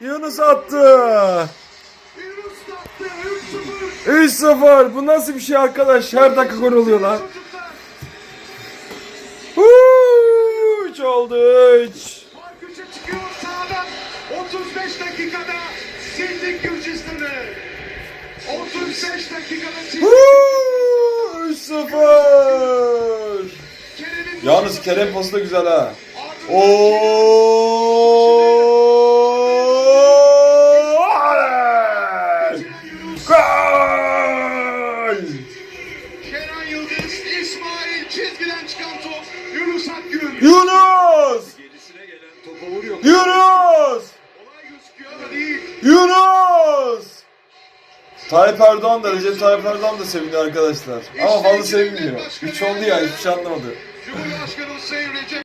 Yunus attı. Yunus attı. 3-0. 3-0. Bu nasıl bir şey arkadaş? Her dakika gol oluyor lan. Çocuklar. Huu, 3 oldu 3. Fark üçe çıkıyor sağdan. 35 dakikada sildik Gürcistan'ı. 35 dakikada sildik. Huu, 3-0. Kerem'in Yalnız Kerem pası da güzel ha. Oo! Kenan Yıldız, İsmail çizgiden çıkan top. Yunus Akgün. Yunus! Gerisine gelen topa vuruyor. Yunus! Olay gözüküyor ama değil. Yunus! Tayyip Erdoğan da Recep Tayyip Erdoğan da seviniyor arkadaşlar. Ama fazla sevinmiyor. 3 oldu ya hiçbir şey anlamadı. Cumhurbaşkanı Sayın Recep